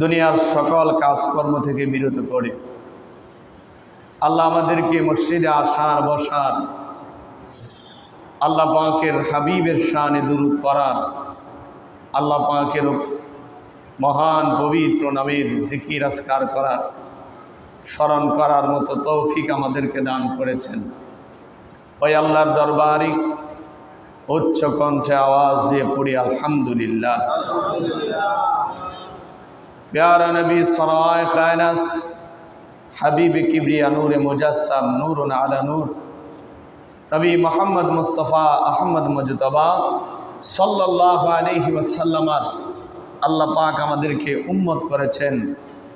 দুনিয়ার সকল কাজকর্ম থেকে বিরত করে আল্লাহ আমাদেরকে মসজিদে আসার বসার, আল্লাহ পাকের হাবিবের শানে দুরুদ পড়ার, আল্লাহ পাকের মহান পবিত্র নামের জিকির আসকার করার, স্মরণ করার মতো তৌফিক আমাদেরকে দান করেছেন। ওই আল্লাহর দরবারি উচ্চ কণ্ঠে আওয়াজ দিয়ে পড়ি, আলহামদুলিল্লাহ। প্যারা নবী সরায় কায়নাত হাবিব কিবরিয়া নূরে মুজাসসাম নূর আলা নূর নবী মোহাম্মদ মুস্তফা আহমদ মজতবা সাল্লাহ আলহি ওয়াসাল্লামার আল্লাহ পাক আমাদেরকে উম্মত করেছেন।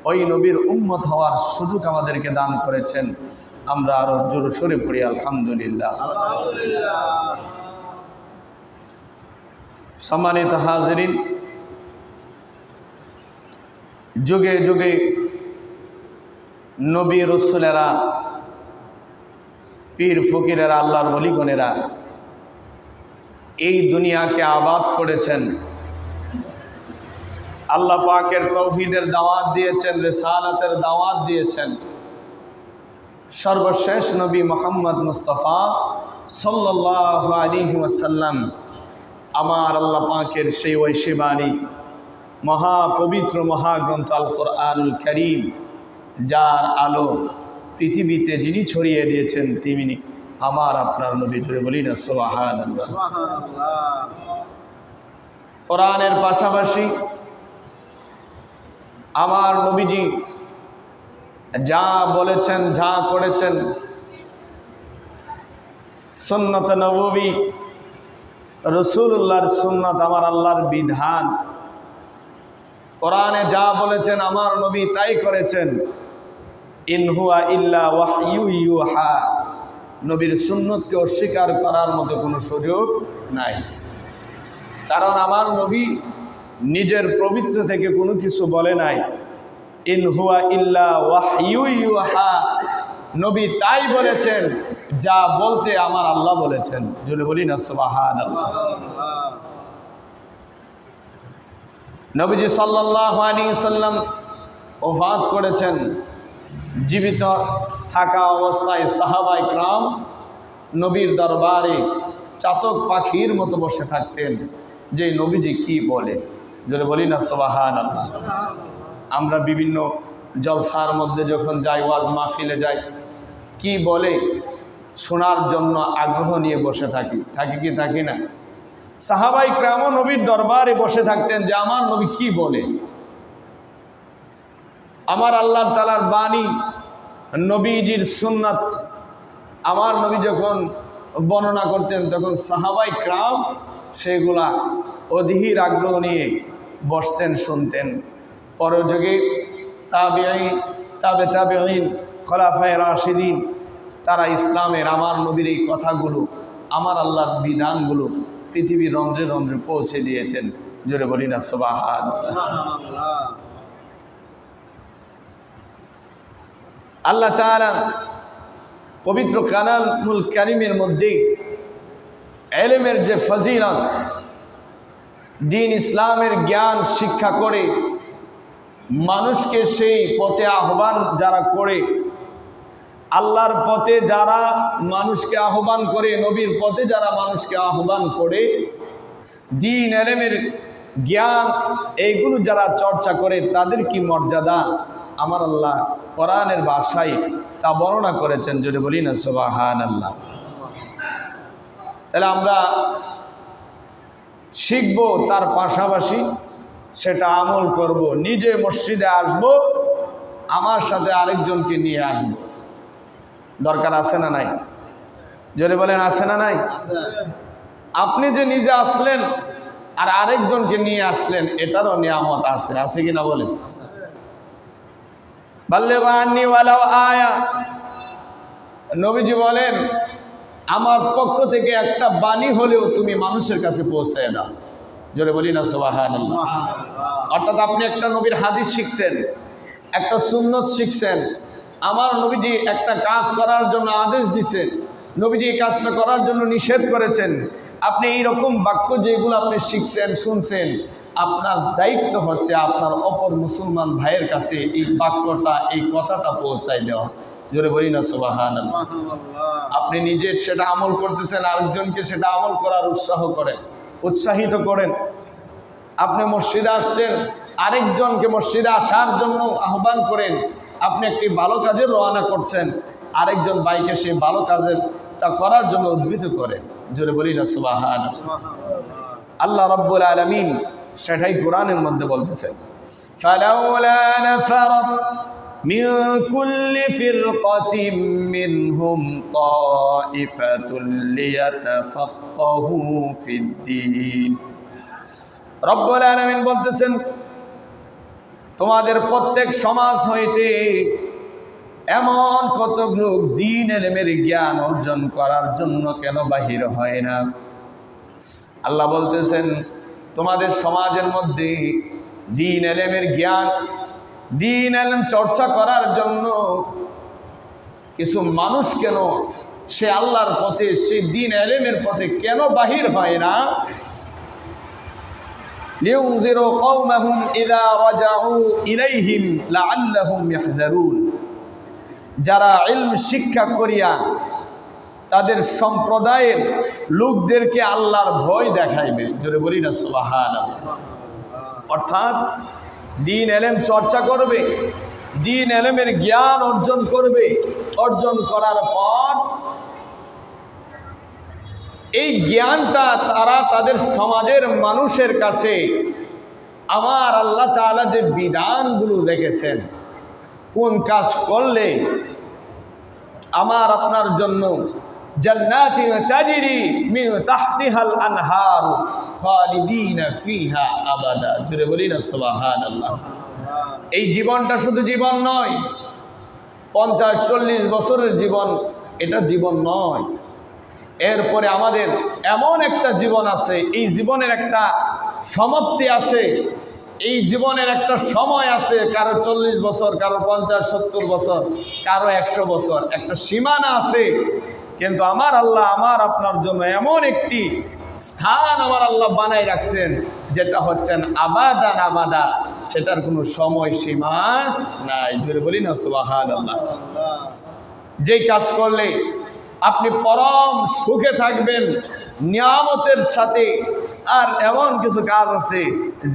ওই নবীর উম্মত হওয়ার সুযোগ আমাদেরকে দান করেছেন। আমরা আরও জোরে সরে পড়ি আলহামদুলিল্লাহ। সম্মানিত হাজরিন যুগে যুগে নবী রসুলেরা, পীর ফকিরেরা, আল্লাহর বলিগণেরা এই দুনিয়াকে আবাদ করেছেন। আল্লাহ পাকের তৌহিদের দাওয়াত দিয়েছেন, রেসালাতের দাওয়াত দিয়েছেন। সর্বশেষ নবী মোহাম্মদ মুস্তফা সাল্লাহ আলী ওয়াসাল্লাম, আমার আল্লাহ পাকের সেই ঐশিবাণী মহাপবিত্র মহাগ্রন্থ আল কোরআনুল করিম যার আলো পৃথিবীতে যিনি ছড়িয়ে দিয়েছেন তিনি আমার আপনার নবী জুড়ে বলি না সোহান কোরআনের পাশাপাশি আমার নবীজি যা বলেছেন যা করেছেন সুন্নত নবী রসুল্লাহর সুন্নত আমার আল্লাহর বিধান। কোরআনে যা বলেছেন আমার নবী তাই করেছেন। ইনহুয়া ইল্লা ইউহা। নবীর সুন্নতকে অস্বীকার করার মতো কোনো সুযোগ নাই। কারণ আমার নবী নিজের পবিত্র থেকে কোনো কিছু বলে নাই। ইনহুয়া ইল্লা ইউহা। নবী তাই বলেছেন, যা বলতে আমার আল্লাহ বলেছেন। যদি বলি না সুবাহান আল্লাহ নবীজি সাল্লাহ আলী সাল্লাম ওফাত করেছেন। জীবিত থাকা অবস্থায় সাহাবাই ক্রাম নবীর দরবারে চাতক পাখির মতো বসে থাকতেন। যে নবীজি কি বলে? যদি বলি না সোবাহান আল্লাহ আমরা বিভিন্ন জলসার মধ্যে যখন যাই, ওয়াজ মাহফিলে যাই, কি বলে? শোনার জন্য আগ্রহ নিয়ে বসে থাকি। থাকি কি, থাকি না? সাহাবাই ক্রাম নবীর দরবারে বসে থাকতেন যে, আমার নবী কি বলে? আমার আল্লাহ তালার বাণী, নবীজির সুন্নাত। আমার নবী যখন বর্ণনা করতেন, তখন সাহাবাই ক্রাম সেগুলা অধীর আগ্রহ নিয়ে বসতেন, শুনতেন। পরযোগে তাবেআই তাবে তাবেইন খলাফায় রাশিদিন, তারা ইসলামের আমার নবীর এই কথাগুলো, আমার আল্লাহর বিধানগুলো পৃথিবীর রন্ধ্রে রন্ধ্রে পৌঁছে দিয়েছেন। জোরে বলি না সোবাহান আল্লাহ। চালা পবিত্র কানামুল কারিমের মধ্যে এলেমের যে ফজিলত, দিন ইসলামের জ্ঞান, শিক্ষা করে মানুষকে সেই পথে আহ্বান যারা করে আল্লাহর পথে যারা মানুষকে আহ্বান করে, নবীর পথে যারা মানুষকে আহ্বান করে, দিন, এলেমের জ্ঞান, এইগুলো যারা চর্চা করে, তাদের কি মর্যাদা? আমার আল্লাহ কোরআনের ভাষায় তা বর্ণনা করেছেন, যদি বলি না সোবাহান আল্লাহ তাহলে আমরা শিখব তার পাশাপাশি সেটা আমল করব, নিজে মসজিদে আসব, আমার সাথে আরেকজনকে নিয়ে আসব। দরকার আছে না নাই? যদি বলেন আছে না নাই? আপনি যে নিজে আসলেন আর আরেকজনকে নিয়ে আসলেন এটারও নিয়ামত আছে আছে কিনা বলেন? আয়া। নবীজি বলেন আমার পক্ষ থেকে একটা বাণী হলেও তুমি মানুষের কাছে পৌঁছায় দাও। জোরে বলি না সোবাহান অর্থাৎ আপনি একটা নবীর হাদিস শিখছেন একটা সুন্নত শিখছেন আমার নবীজি একটা কাজ করার জন্য আদেশ দিছেন। নবীজি এই কাজটা করার জন্য নিষেধ করেছেন। আপনি এই রকম বাক্য যেগুলো আপনি শিখছেন শুনছেন আপনার দায়িত্ব হচ্ছে আপনার অপর মুসলমান ভাইয়ের কাছে এই বাক্যটা এই কথাটা পৌঁছায় দেওয়া। জোরে বলি না সুবাহান আপনি নিজে সেটা আমল করতেছেন আরেকজনকে সেটা আমল করার উৎসাহ করেন উৎসাহিত করেন। আপনি মসজিদে আসছেন আরেকজনকে মসজিদে আসার জন্য আহ্বান করেন। আপনি একটি ভালো কাজে রওনা করছেন আরেকজন বাইকে সেই ভালো কাজের তা করার জন্য উদ্বুদ্ধ করেন জোরে বলি না সুবাহান আল্লাহ রব্বুল আলমিন সেটাই কোরআনের মধ্যে বলতেছেন فلولا نفر من كل فرقة منهم طائفة ليتفقهوا في الدين রব্বুল আলামিন বলতেছেন তোমাদের প্রত্যেক সমাজ হইতে এমন কত লোক দিন এলেমের জ্ঞান অর্জন করার জন্য কেন বাহির হয় না? আল্লাহ বলতেছেন, তোমাদের সমাজের মধ্যে দিন এলেমের জ্ঞান, দিন এলেম চর্চা করার জন্য কিছু মানুষ কেন সে আল্লাহর পথে, সে দিন এলেমের পথে কেন বাহির হয় না? লিউযিরু কওমাহুম ইযা রাজাউ ইলাইহিম লাআল্লাহুম ইয়াহযারুন। যারা ইলম শিক্ষা করিয়া তাদের সম্প্রদায়ের লোকদেরকে আল্লাহর ভয় দেখাইবে। জোরে বলি না সুবাহান অর্থাৎ দিন এলেম চর্চা করবে, দিন এলেমের জ্ঞান অর্জন করবে। অর্জন করার পর এই জ্ঞানটা তারা তাদের সমাজের মানুষের কাছে আমার আল্লাহ তাআলা যে বিধানগুলো রেখেছেন কোন কাজ করলে আমার আপনার জন্য আবাদা। বলি না এই জীবনটা শুধু জীবন নয়, পঞ্চাশ চল্লিশ বছরের জীবন, এটা জীবন নয়। এরপরে আমাদের এমন একটা জীবন আছে, এই জীবনের একটা সমাপ্তি আছে, এই জীবনের একটা সময় আছে, কারও চল্লিশ বছর, কারও পঞ্চাশ, সত্তর বছর, কারও একশো বছর, একটা সীমানা আছে। কিন্তু আমার আল্লাহ আমার আপনার জন্য এমন একটি স্থান আমার আল্লাহ বানাই রাখছেন, যেটা হচ্ছেন আবাদান আবাদা, সেটার কোনো সময় সীমা নাই। জোরে বলি না সুবাহান আল্লাহ যেই কাজ করলে আপনি পরম সুখে থাকবেন, নিয়ামতের সাথে। আর এমন কিছু কাজ আছে,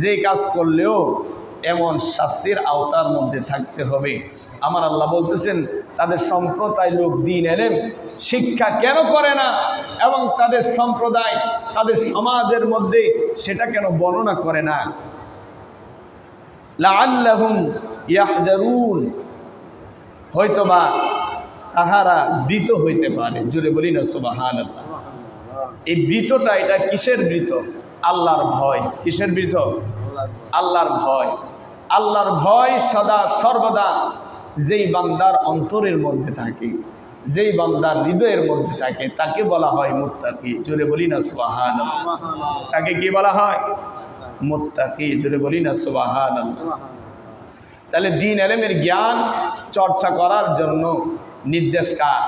যে কাজ করলেও এমন শাস্তির আওতার মধ্যে থাকতে হবে। আমার আল্লাহ বলতেছেন, তাদের সম্প্রদায় লোক দিন এলেন, শিক্ষা কেন করে না? এবং তাদের সম্প্রদায়, তাদের সমাজের মধ্যে সেটা কেন বর্ণনা করে না? লাআল্লাহুম ইয়াহদারুন। হয়তোবা তাহারা বৃত হইতে পারে। জোরে বলি না সুবাহান এই বৃতটা এটা কিসের বৃত? আল্লাহর ভয়। কিসের বৃত? আল্লাহর ভয়। আল্লাহর ভয় সদা সর্বদা যেই বান্দার অন্তরের মধ্যে থাকে, যেই বান্দার হৃদয়ের মধ্যে থাকে, তাকে বলা হয় মুত্তাকি। জোরে বলি না সুবাহান তাকে কি বলা হয়? মুত্তাকি। জোরে বলি না সুবাহান তাহলে দিন এলেমের জ্ঞান চর্চা করার জন্য নির্দেশ কার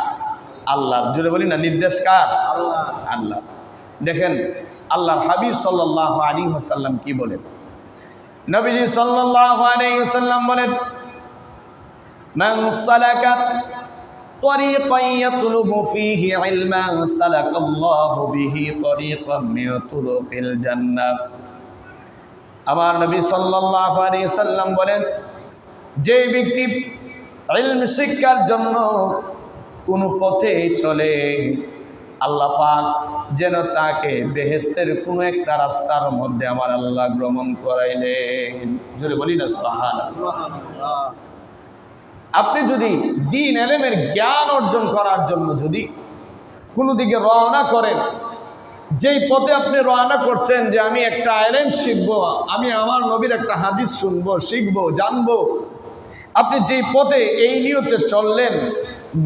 আল্লাহর জোরে বলি না নির্দেশ কার আল্লাহ দেখেন আল্লাহর হাবিব সাল্লাহ আলী হাসাল্লাম কি বলেন নবীজি সাল্লাহ আলী হাসাল্লাম বলেন من سلك طريقا يطلب فيه علما سلك الله به طريقا من طرق الجنة আমার নবী সাল্লাহ আলী সাল্লাম বলেন যে ব্যক্তি ইলম শিক্ষার জন্য কোনো পথে চলে। আল্লাহ পাক যেন তাকে বেহেস্তের কোনো একটা রাস্তার মধ্যে আমার আল্লাহ গ্রহণ করাইলেন। জোরে বলি না সোহান আপনি যদি দিন এলেমের জ্ঞান অর্জন করার জন্য যদি কোনো দিকে রওনা করেন যেই পথে আপনি রওনা করছেন যে আমি একটা এলেম শিখব আমি আমার নবীর একটা হাদিস শুনব শিখব জানব আপনি যেই পথে এই নিয়তে চললেন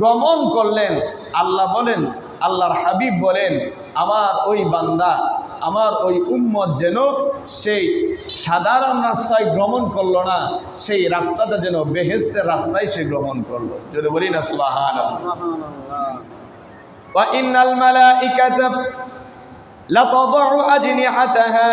গমন করলেন আল্লাহ বলেন আল্লাহর হাবিব বলেন আমার ওই বান্দা আমার ওই উম্মত যেন সেই সাধারণ রাস্তায় গ্রহণ করলো না সেই রাস্তাটা যেন বেহেস্তের রাস্তায় সে গ্রহণ করলো যদি বলি না সুবাহান وإن الملائكة لتضع أجنحتها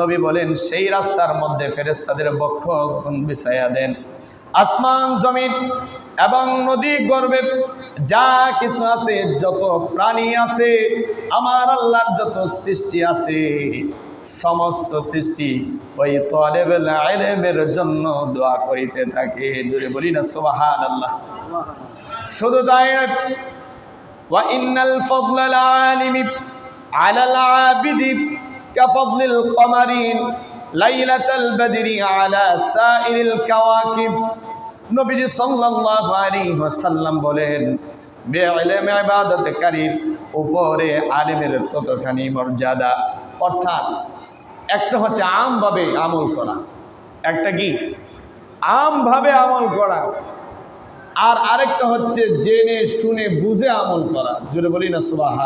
নবী বলেন, সেই রাস্তার মধ্যে ফেরেস্তাদের বক্ষ বিছাইয়া দেন। আসমান, জমিন এবং নদী গর্বে যা কিছু আছে, যত প্রাণী আছে, আমার আল্লাহর যত সৃষ্টি আছে, সমস্ত সৃষ্টি ওই তলেবেল জন্য দোয়া করিতে থাকে। জুড়ে বলি না সোহান আল্লাহ শুধু তাই ওয়া ইন্নাল ফদলাল আলিমি আলাল আবিদি কাফাদলিল কমারিন লাইলাতাল বদরি আলা সাইরিল কাওয়াকিব নবীজি সাল্লাল্লাহু আলাইহি ওয়াসাল্লাম বলেন বেআলেম ইবাদতকারীর উপরে আলেমের ততখানি মর্যাদা। অর্থাৎ একটা হচ্ছে আমভাবে আমল করা, একটা কি? আমভাবে আমল করা। আর আরেকটা হচ্ছে জেনে, শুনে, বুঝে আমল করা। জোরে বলি না সুবাহ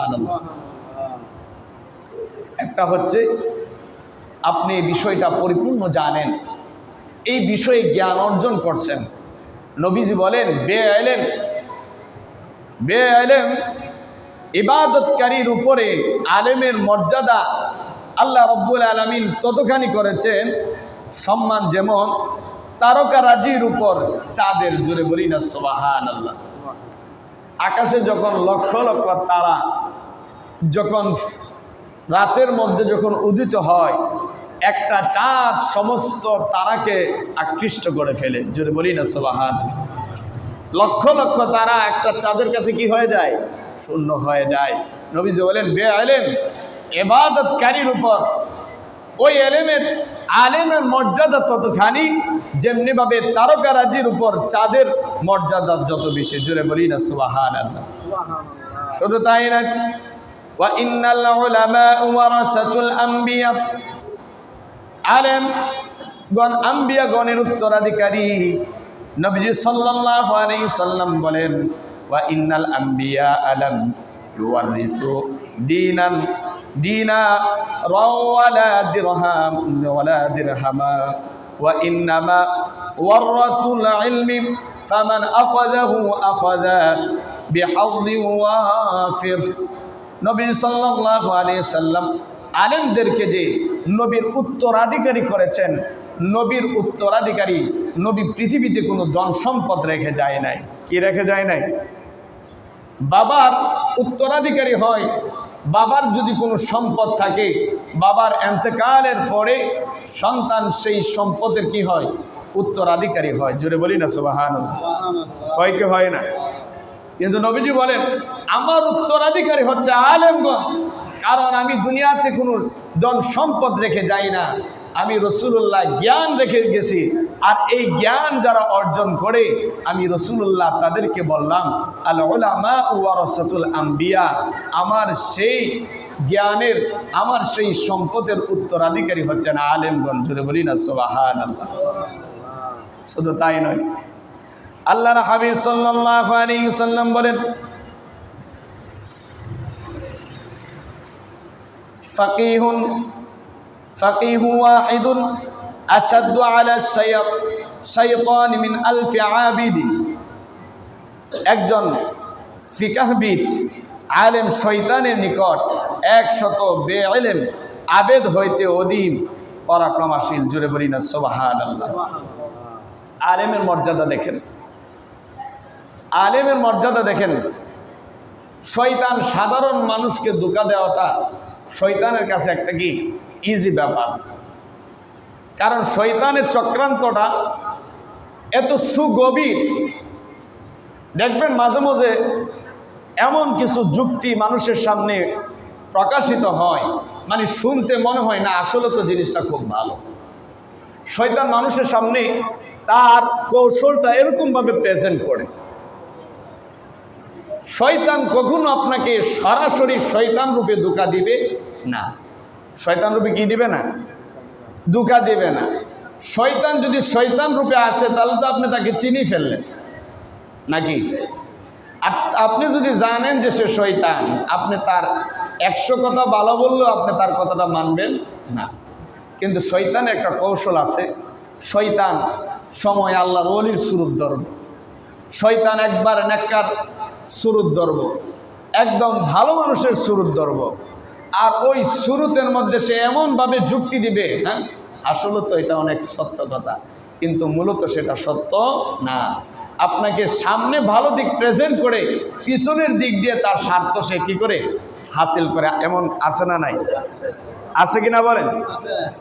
একটা হচ্ছে আপনি এই বিষয়টা পরিপূর্ণ জানেন। এই বিষয়ে জ্ঞান অর্জন করছেন। নবীজি বলেন, বে আইলেন বে আইলেম, ইবাদতকারীর উপরে আলেমের মর্যাদা আল্লাহ রব্বুল আলমিন ততখানি করেছেন, সম্মান যেমন তারকারাজির উপর চাঁদের জুড়ে বলি না সোবাহান আল্লাহ আকাশে যখন লক্ষ লক্ষ তারা যখন রাতের মধ্যে যখন উদিত হয়, একটা চাঁদ সমস্ত তারাকে আকৃষ্ট করে ফেলে। যদি বলি না সোবাহান লক্ষ লক্ষ তারা একটা চাঁদের কাছে কি হয়ে যায়? শূন্য হয়ে যায়। নবীজি বলেন, বে আলেম, এবাদতকারীর উপর ওই এলেমের আলেমের মর্যাদা ততখানি যেমনিভাবে তারকারাজির উপর চাঁদের মর্যাদা যত বেশি। জোরে বলি না আল্লাহ শুধু তাই না وإن العلماء ورثة الأنبياء আলেম গণ আম্বিয়া গণের উত্তরাধিকারী নবীজি সাল্লাল্লাহু আলাইহি সাল্লাম বলেন ওয়া ইন্নাল আম্বিয়া আলাম ইউয়ারিসু দীনান দীনা রাওয়ালা দিরহাম ওয়ালা দিরহামা ওয়া ইন্নামা ওয়ারাসুল ইলমি ফামান আখাযাহু আখাযা বিহাযি ওয়াফির নবী সাল্লাল্লাহু আলাইহি সাল্লাম আলেমদেরকে যে নবীর উত্তরাধিকারী করেছেন, নবীর উত্তরাধিকারী নবী পৃথিবীতে কোনো ধন সম্পদ রেখে যায় নাই। কি রেখে যায় নাই? বাবার উত্তরাধিকারী হয়, বাবার যদি কোনো সম্পদ থাকে, বাবার এন্তেকালের পরে সন্তান সেই সম্পদের কি হয়? উত্তরাধিকারী হয়। জোরে বলি না সুবাহান হয় কি হয় না? কিন্তু নবীজি বলেন আমার উত্তরাধিকারী হচ্ছে আলেমগণ কারণ আমি দুনিয়াতে কোনো ধন সম্পদ রেখে যাই না। আমি রসুল্লাহ জ্ঞান রেখে গেছি। আর এই জ্ঞান যারা অর্জন করে, আমি রসুল্লাহ তাদেরকে বললাম আল্লামা ওয়ারসতুল আম্বিয়া। আমার সেই জ্ঞানের, আমার সেই সম্পদের উত্তরাধিকারী হচ্ছেন আলেমগঞ্জ। জুড়ে বলি না সোবাহান আল্লাহ শুধু তাই নয়। আল্লাহর হাবিব সাল্লাম বলেন ফাকিহুন, ফাকিহু ওয়াহিদুন আশাদ্দু আলা শাইতান মিন আলফি আবিদিন। একজন ফিকাহবিদ আলেম শৈতানের নিকট একশত বে আলেম আবেদ হইতে অধীন, পরাক্রমাশীল জুড়ে বলি না সোবাহান আলেমের মর্যাদা দেখেন। আলেমের মর্যাদা দেখেন শয়তান সাধারণ মানুষকে ধোকা দেওয়াটা শয়তানের কাছে একটা কি? ইজি ব্যাপার। কারণ শয়তানের চক্রান্তটা এত সুগভীর। দেখবেন মাঝে মাঝে এমন কিছু যুক্তি মানুষের সামনে প্রকাশিত হয় মানে শুনতে মনে হয়, না, আসলে তো জিনিসটা খুব ভালো। শয়তান মানুষের সামনে তার কৌশলটা এরকমভাবে প্রেজেন্ট করে। শয়তান কখনো আপনাকে সরাসরি শয়তান রূপে ধোকা দিবে? না। শয়তান রূপে কি দিবে না? ধোকা দিবে না। শয়তান যদি শয়তান রূপে আসে তাহলে তো আপনি তাকে চিনি ফেললেন। নাকি? আপনি যদি জানেন যে সে শয়তান আপনি তার একশো কথা ভালো বললেও আপনি তার কথাটা মানবেন? না। কিন্তু শয়তানের একটা কৌশল আছে। শয়তান সময় আল্লাহর অলির সুরুত ধরব শয়তান একবার নেককার সুরুত ধরব একদম ভালো মানুষের সুরুত ধরব আর ওই সুরুতের মধ্যে সে এমনভাবে যুক্তি দিবে হ্যাঁ? আসলে তো এটা অনেক সত্য কথা কিন্তু মূলত সেটা সত্য না। আপনাকে সামনে ভালো দিক প্রেজেন্ট করে পিছনের দিক দিয়ে তার স্বার্থ সে কী করে? হাসিল করে। এমন আছে না নাই? আছে কিনা বলেন?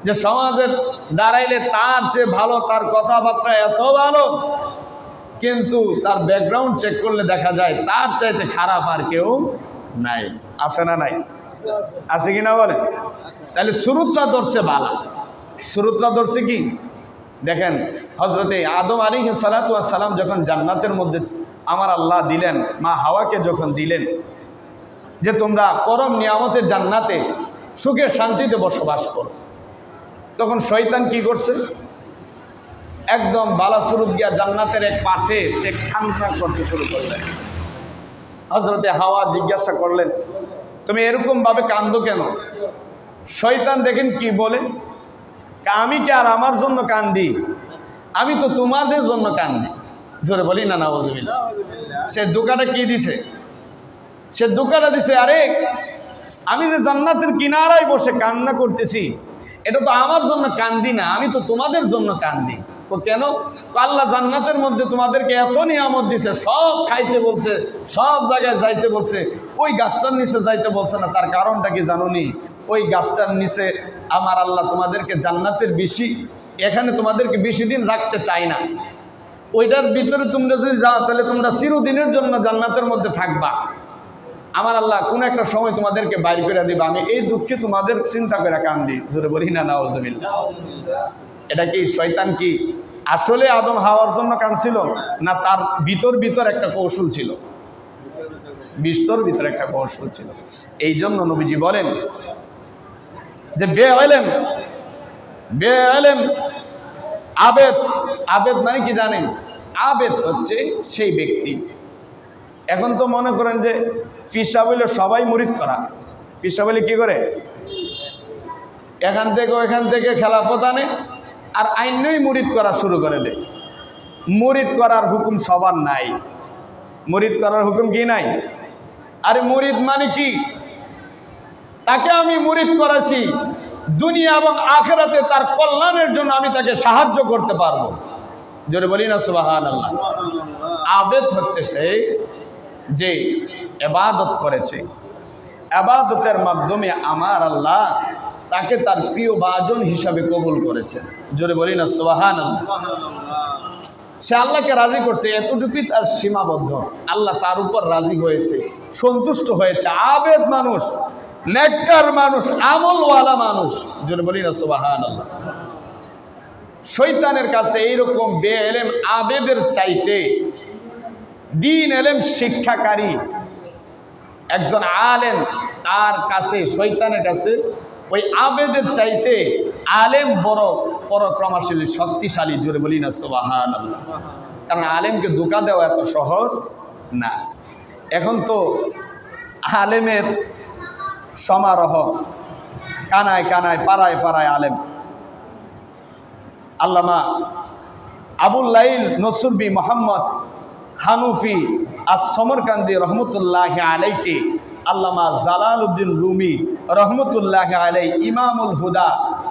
যে সমাজের দাঁড়াইলে তার চেয়ে ভালো তার কথাবার্তা এত ভালো কিন্তু তার ব্যাকগ্রাউন্ড চেক করলে দেখা যায় তার চাইতে খারাপ আর কেউ নাই। আছে না নাই? আছে কি না বলেন? তাহলে সুরুতরা ধরছে বালা। সুরুতরা ধরছে কি? দেখেন হজরতে আদম আলী সালাম যখন জান্নাতের মধ্যে আমার আল্লাহ দিলেন মা হাওয়াকে যখন দিলেন যে তোমরা পরম নিয়ামতের জান্নাতে সুখে শান্তিতে বসবাস করো। তখন শয়তান কি করছে? একদম বালাসুরুদ গিয়া জান্নাতের এক পাশে সে খান খান করতে শুরু করলেন। হজরতে হাওয়া জিজ্ঞাসা করলেন, তুমি এরকমভাবে কান্দো কেন? শয়তান দেখেন কি বলে? আমি কি আর আমার জন্য কান্দি? আমি তো তোমাদের জন্য কান্দি। জোরে বলি, না না ওজবিল্লা সে দোকাটা কি দিছে? সে দোকাটা দিছে, আরে, আমি যে জান্নাতের কিনারায় বসে কান্না করতেছি, এটা তো আমার জন্য কান্দি না, আমি তো তোমাদের জন্য কান্দি। তো কেন? আল্লাহ জান্নাতের মধ্যে তোমাদেরকে এত নিয়ামত দিছে, সব খাইতে বলছে, সব জায়গায় যাইতে বলছে, ওই গাছটার নিচে যাইতে বলছে না, তার কারণটা কি জানোনি? ওই গাছটার নিচে আমার আল্লাহ তোমাদেরকে জান্নাতের বেশি, এখানে তোমাদেরকে বেশি দিন রাখতে চাই না। ওইটার ভিতরে তোমরা যদি যাও, তাহলে তোমরা চিরদিনের জন্য জান্নাতের মধ্যে থাকবা। আমার আল্লাহ কোন একটা সময় তোমাদেরকে বাইর করে দিবা, আমি এই দুঃখে তোমাদের চিন্তা করে কান্দি। জোরে বলি না নাওজবিল্লা এটা কি শয়তান কি? আসলে আদম হাওয়ার জন্য কাঁদছিল না তার ভিতর ভিতর একটা কৌশল ছিল? বিস্তর ভিতরে একটা কৌশল ছিল। এই জন্য নবীজি বলেন যে, বে আলেম বে আলেম, আবেদ আবেদ মানে কি জানেন? আবেদ হচ্ছে সেই ব্যক্তি। এখন তো মনে করেন যে, ফিসা বলে সবাই মুরিদ করা। ফিসা বলে কি করে? এখান থেকে ওইখান থেকে খেলাফত আনে আর আইনই মুরিদ করা শুরু করে দেয়। মুরিদ করার হুকুম সবার নাই। মুরিদ করার হুকুম কি নাই? আরে মুরিদ মানে কি? তাকে আমি মুরিদ করাছি, দুনিয়া এবং আখেরাতে তার কল্যাণের জন্য আমি তাকে সাহায্য করতে পারব। জোরে বলি না সুবাহান আল্লাহ আবেদ হচ্ছে সেই যে এবাদত করেছে। আবাদতের মাধ্যমে আমার আল্লাহ তাকে তার প্রিয় বাজন হিসাবে কবুল করেছে জোরে বলি না আল্লাহ সে আল্লাহকে রাজি করছে এতটুকুই তার সীমাবদ্ধ। আল্লাহ তার উপর রাজি হয়েছে সন্তুষ্ট হয়েছে আবেদ মানুষ নেককার মানুষ আমলওয়ালা মানুষ। জোরে বলি না আল্লাহ শৈতানের কাছে এইরকম বে এলেম আবেদের চাইতে দিন এলেম শিক্ষাকারী একজন আলেম তার কাছে শৈতানের কাছে ওই আবেদের চাইতে আলেম বড় পরক্রমাশীল, শক্তিশালী, জোরে বলি না সোবাহান আল্লাহ কারণ আলেমকে ধোকা দেওয়া এত সহজ না। এখন তো আলেমের সমারোহ, কানায় কানায়, পাড়ায় পাড়ায় আলেম। আল্লামা আবুল লাইল নসুরবি মোহাম্মদ হানুফি আর সমরকান্দি রহমতুল্লাহ আলাইকে আল্লামা জালাল উদ্দিন রুমি রহমতুল্লাহ আলাই ইমামুল হুদা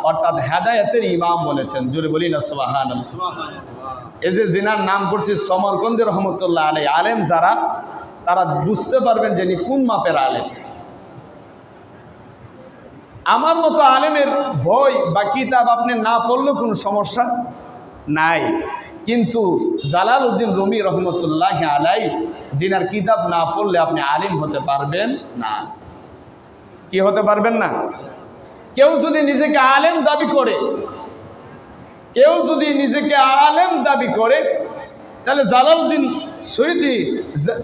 অর্থাৎ হেদায়তের ইমাম বলেছেন। জুড়ে বলি না সোহান এই যে জিনার নাম করছি সমরকন্দি রহমতুল্লাহ আলাই আলেম যারা তারা বুঝতে পারবেন যে কোন মাপের আলেম। আমার মতো আলেমের বই বা কিতাব আপনি না পড়লেও কোনো সমস্যা নাই। কিন্তু জালাল উদ্দিন রমি রহমতুল্লাহ আলাই জিনার কিতাব না পড়লে আপনি আলিম হতে পারবেন না। কি হতে পারবেন না? কেউ যদি নিজেকে আলেম দাবি করে, কেউ যদি নিজেকে আলেম দাবি করে, তাহলে জালালউদ্দিন সৈদি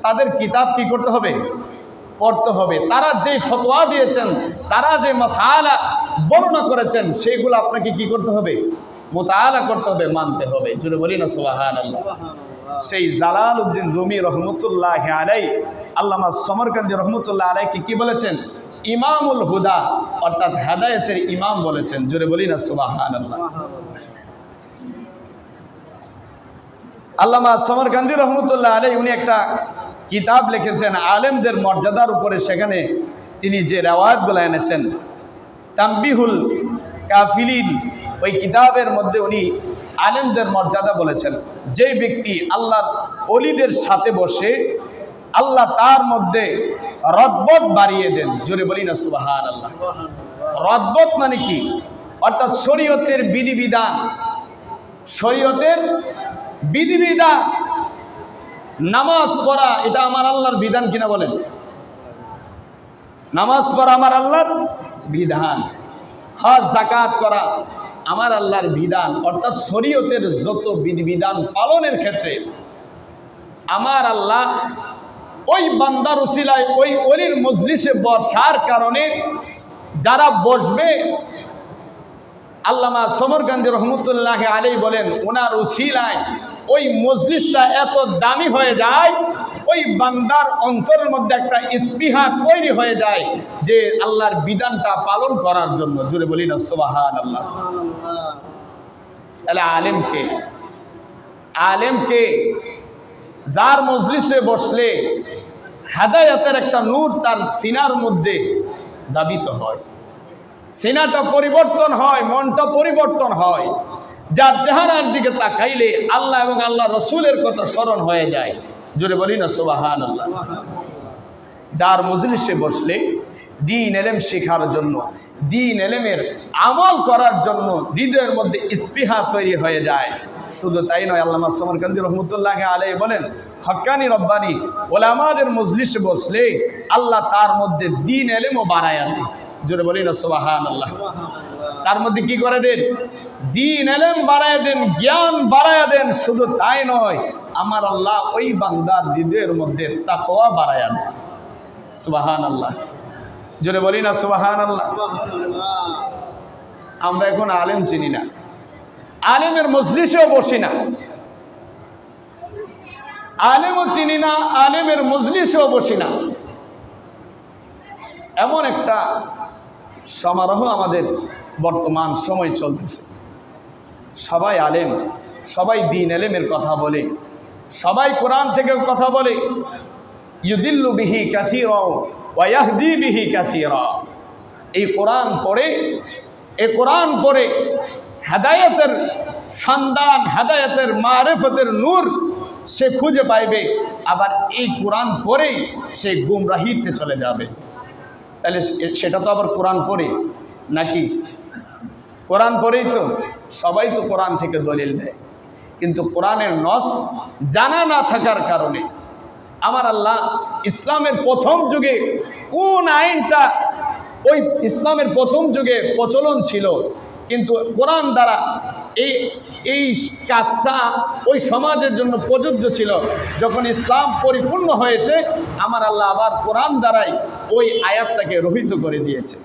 তাদের কিতাব কি করতে হবে? পড়তে হবে। তারা যে ফতোয়া দিয়েছেন, তারা যে মশালা বর্ণনা করেছেন, সেগুলো আপনাকে কি করতে হবে? মোতালা করতে হবে, মানতে হবে। জুড়ে বলি না সোহান আল্লাহ সেই জালাল উদ্দিন রুমি রহমতুল্লাহ আলাই আল্লামা সমরকান্দি রহমতুল্লাহ আলাইকে কি বলেছেন? ইমামুল হুদা, অর্থাৎ হেদায়েতের ইমাম বলেছেন। জুড়ে বলি না আল্লাহ আল্লামা সমরকান্দি রহমতুল্লাহ আলাই উনি একটা কিতাব লিখেছেন, আলেমদের মর্যাদার উপরে। সেখানে তিনি যে রেওয়ায়তগুলো এনেছেন তাম্বিহুল কাফিলিন, ওই কিতাবের মধ্যে উনি আলেমদের মর্যাদা বলেছেন যে ব্যক্তি আল্লাহর অলিদের সাথে বসে আল্লাহ তার মধ্যে রদবত বাড়িয়ে দেন, জোরে বলি না সুবাহান আল্লাহ রদবত মানে কি? অর্থাৎ শরীয়তের বিধিবিধান শরীয়তের বিধিবিধান, নামাজ পড়া, এটা আমার আল্লাহর বিধান কিনা বলেন? নামাজ পড়া আমার আল্লাহর বিধান। হজ জাকাত করা আমার আল্লাহর বিধান, অর্থাৎ শরীয়তের যত বিধিবিধান পালনের ক্ষেত্রে আমার আল্লাহ ওই বান্দার উসিলায়, ওই অলির মজলিসে বসার কারণে যারা বসবে, আল্লামা সমরকান্দি রহমতুল্লাহ আলী বলেন, ওনার উসিলায় ওই মজলিসটা এত দামি হয়ে যায় ওই বান্দার অন্তরের মধ্যে একটা স্পৃহা তৈরি হয়ে যায় যে আল্লাহর বিধানটা পালন করার জন্য। জুড়ে বলি না সোবাহান আল্লাহ তাহলে আলেমকে আলেমকে যার মজলিসে বসলে হেদায়তের একটা নূর তার সিনার মধ্যে দাবিত হয়। সিনাটা পরিবর্তন হয়, মনটা পরিবর্তন হয়। যার চেহারার দিকে তাকাইলে আল্লাহ এবং আল্লাহ রসুলের কথা স্মরণ হয়ে যায়। জোরে বলি না সোবাহান আল্লাহ যার মজলিসে বসলে দিন এলেম শেখার জন্য, দিন এলেমের আমল করার জন্য হৃদয়ের মধ্যে স্পৃহা তৈরি হয়ে যায়। শুধু তাই নয়, আল্লামা সমরকান্দি রহমতুল্লাহ আলাই বলেন, হক্কানি রব্বানি ওলা আমাদের মজলিসে বসলে আল্লাহ তার মধ্যে দিন এলেমও বাড়ায় দেয়। জোরে বলি না সোবাহান আল্লাহ তার মধ্যে কি করে দেন? দিন এলেম বাড়ায় দেন, জ্ঞান বাড়ায় দেন। শুধু তাই নয় আমার আল্লাহ ওই বান্দার হৃদয়ের মধ্যে তাকোয়া বাড়ায় দেন সুবাহান আল্লাহ জোরে বলি না সুবাহান আল্লাহ আমরা এখন আলেম চিনি না। আলেমের মজলিসেও বসি না। আলেমও চিনি না, আলেমের মজলিসেও বসি না। এমন একটা সমারোহ আমাদের বর্তমান সময় চলতেছে। সবাই আলেম, সবাই দিন এলেমের কথা বলে। সবাই কোরআন থেকে কথা বলে। ইউদিল্লু বিহি কাসির ওয়াহদি বিহি কাসির। এই কোরআন পড়ে, এই কোরআন পড়ে হেদায়তের সন্ধান, হেদায়তের মারেফতের নূর সে খুঁজে পাইবে। আবার এই কোরআন পড়েই সে গুমরাহিতে চলে যাবে। তাহলে সেটা তো আবার কোরআন পড়ে, নাকি? কোরআন পড়েই তো সবাই তো কোরআন থেকে দলিল দেয়। কিন্তু কোরআনের নস জানা না থাকার কারণে আমার আল্লাহ ইসলামের প্রথম যুগে কোন আইনটা ওই ইসলামের প্রথম যুগে প্রচলন ছিল, কিন্তু কোরআন দ্বারা এই এই কাজটা ওই সমাজের জন্য প্রযোজ্য ছিল। যখন ইসলাম পরিপূর্ণ হয়েছে, আমার আল্লাহ আবার কোরআন দ্বারাই ওই আয়াতটাকে রহিত করে দিয়েছে।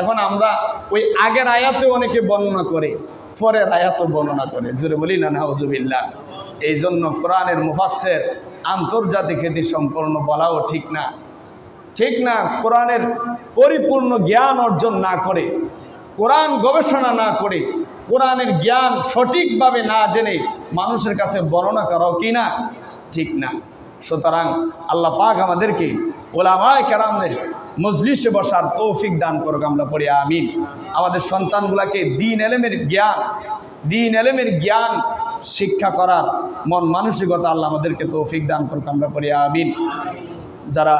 এখন আমরা ওই আগের আয়াতে অনেকে বর্ণনা করে পরের আয়াতও বর্ণনা করে। জোরে বলি, না নাহজুবিল্লাহ এই জন্য কোরআনের মুফাসের আন্তর্জাতিক খ্যাতি সম্পন্ন বলাও ঠিক না। ঠিক না, কোরআনের পরিপূর্ণ জ্ঞান অর্জন না করে, কোরআন গবেষণা না করে, কোরআনের জ্ঞান সঠিকভাবে না জেনে মানুষের কাছে বর্ণনা করাও কি না? ঠিক না। সুতরাং আল্লাহ পাক আমাদেরকে ওলামায় কেরামের মজলিসে বসার তৌফিক দান করুক আমরা পড়ি, আমিন। আমাদের সন্তানগুলাকে দিন এলেমের জ্ঞান, দিন এলেমের জ্ঞান, শিক্ষা করার মন মানসিকতা আল্লাহ আমাদেরকে তৌফিক দান করুক আমরা পড়ি, আমিন। যারা